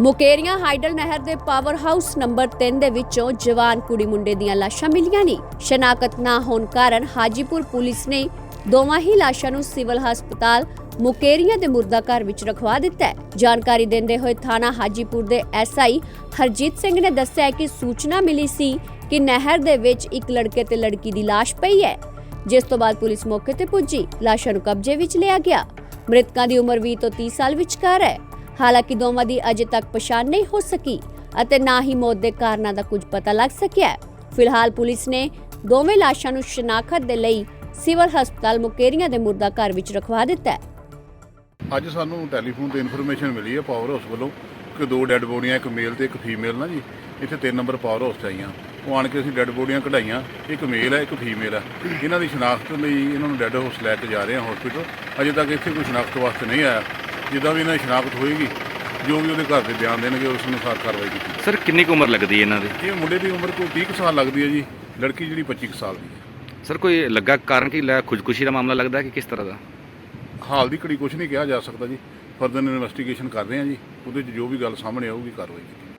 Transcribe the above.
Mukerian hydel ਨਹਿਰ ਦੇ power house number 3 ਦੇ ਵਿੱਚੋਂ ਜਵਾਨ ਕੁੜੀ ਮੁੰਡੇ ਦੀਆਂ ਲਾਸ਼ਾਂ ਮਿਲੀਆਂ ਨੇ। ਸ਼ਨਾਖਤ ਨਾ ਹੋਣ ਕਾਰਨ ਹਾਜੀਪੁਰ ਪੁਲਿਸ ਨੇ ਦੋਵਾਂ ਹੀ ਲਾਸ਼ਾਂ ਨੂੰ ਸਿਵਲ ਹਸਪਤਾਲ ਮੁਕੇਰੀਆਂ ਦੇ ਮੁਰਦਾ ਘਰ ਵਿੱਚ ਰਖਵਾ ਦਿੱਤਾ ਹੈ। ਜਾਣਕਾਰੀ ਦਿੰਦੇ ਹੋਏ ਥਾਣਾ ਹਾਜੀਪੁਰ ਦੇ ਐਸਆਈ ਹਰਜੀਤ ਸਿੰਘ ਨੇ ਦੱਸਿਆ ਕਿ ਸੂਚਨਾ ਮਿਲੀ ਸੀ ਕਿ ਨਹਿਰ ਦੇ ਵਿੱਚ ਇੱਕ ਲੜਕੇ ਤੇ ਲੜਕੀ ਦੀ ਲਾਸ਼ ਪਈ ਹੈ, ਜਿਸ ਤੋਂ ਬਾਅਦ ਪੁਲਿਸ ਮੌਕੇ ਤੇ ਪੁੱਜੀ। ਲਾਸ਼ਾਂ ਨੂੰ ਕਬਜ਼ੇ ਵਿੱਚ ਲਿਆ ਗਿਆ। ਮ੍ਰਿਤਕਾਂ ਦੀ ਉਮਰ 20 ਤੋਂ 30 ਸਾਲ ਵਿਚਕਾਰ ਹੈ। ਹਾਲਾਂਕਿ ਦੋਵਾਂ ਦੀ ਅਜੇ ਤੱਕ ਪਛਾਣ ਨਹੀਂ ਹੋ ਸਕੀ ਅਤੇ ਨਾ ਹੀ ਮੌਤ ਦੇ ਕਾਰਨਾਂ ਦਾ ਕੁਝ ਪਤਾ ਲੱਗ ਸਕਿਆ ਹੈ। ਫਿਲਹਾਲ ਪੁਲਿਸ ਨੇ ਦੋਵੇਂ ਲਾਸ਼ਾਂ ਨੂੰ ਸ਼ਨਾਖਤ ਦੇ ਲਈ ਸਿਵਲ ਹਸਪਤਾਲ ਮੁਕੇਰੀਆਂ ਦੇ ਮੁਰਦਾ ਘਰ ਵਿੱਚ ਰਖਵਾ ਦਿੱਤਾ ਹੈ। ਅੱਜ ਸਾਨੂੰ ਟੈਲੀਫੋਨ ਤੇ ਇਨਫੋਰਮੇਸ਼ਨ ਮਿਲੀ ਹੈ ਪਾਵਰ ਹਾਊਸ ਵੱਲੋਂ ਕਿ ਦੋ ਡੈੱਡ ਬੋਡੀਆਂ, ਇੱਕ ਮੇਲ ਤੇ ਇੱਕ ਫੀਮੇਲ ਨਾ ਜੀ। ਇੱਥੇ ਤਿੰਨ ਨੰਬਰ ਪਾਵਰ ਹਾਊਸ 'ਚ ਆਈਆਂ। ਉਹ ਆਣ ਕੇ ਅਸੀਂ ਡੈੱਡ ਬੋਡੀਆਂ ਕਢਾਈਆਂ, ਇੱਕ ਮੇਲ ਹੈ, ਇੱਕ ਫੀਮੇਲ ਹੈ। ਇਹਨਾਂ ਦੀ ਸ਼ਨਾਖਤ ਲਈ ਇਹਨਾਂ ਨੂੰ ਡੈੱਡ ਹਾਊਸ ਲੈ ਕੇ ਜਾ ਰਹੇ ਹਾਂ ਹਸਪੀਟਲ ਅਜੇ ਤੱਕ ਇੱਥੇ ਕੋਈ ਸ਼ਨਾਖਤ ਵਾਸਤੇ ਨਹੀਂ ਆਇਆ। ਜਿੱਦਾਂ ਵੀ ਇਹਨਾਂ ਦੀ ਸ਼ਨਾਖਤ ਹੋਏਗੀ ਜੋ ਵੀ ਉਹਦੇ ਘਰ ਦੇ ਬਿਆਨ ਦੇਣਗੇ ਉਸ ਅਨੁਸਾਰ ਕਾਰਵਾਈ ਕੀਤੀ ਸਰ ਕਿੰਨੀ ਕੁ ਉਮਰ ਲੱਗਦੀ ਹੈ ਇਹਨਾਂ ਦੀ? ਇਹ ਮੁੰਡੇ ਦੀ ਉਮਰ ਕੋਈ 30 ਕੁ ਸਾਲ ਲੱਗਦੀ ਹੈ ਜੀ ਲੜਕੀ ਜਿਹੜੀ 25 ਕੁ ਸਾਲ ਦੀ ਹੈ। ਸਰ ਕੋਈ ਲੱਗਾ ਕਾਰਨ ਕੀ ਲੈ ਖੁਦਕੁਸ਼ੀ ਦਾ ਮਾਮਲਾ ਲੱਗਦਾ ਕਿ ਕਿਸ ਤਰ੍ਹਾਂ ਦਾ? ਹਾਲ ਦੀ ਘੜੀ ਕੁਝ ਨਹੀਂ ਕਿਹਾ ਜਾ ਸਕਦਾ ਜੀ ਫਰਦਰ ਇਨਵੈਸਟੀਗੇਸ਼ਨ ਕਰ ਰਹੇ ਹਾਂ ਜੀ ਉਹਦੇ 'ਚ ਜੋ ਵੀ ਗੱਲ ਸਾਹਮਣੇ ਆਊਗੀ ਕਾਰਵਾਈ ਕੀਤੀ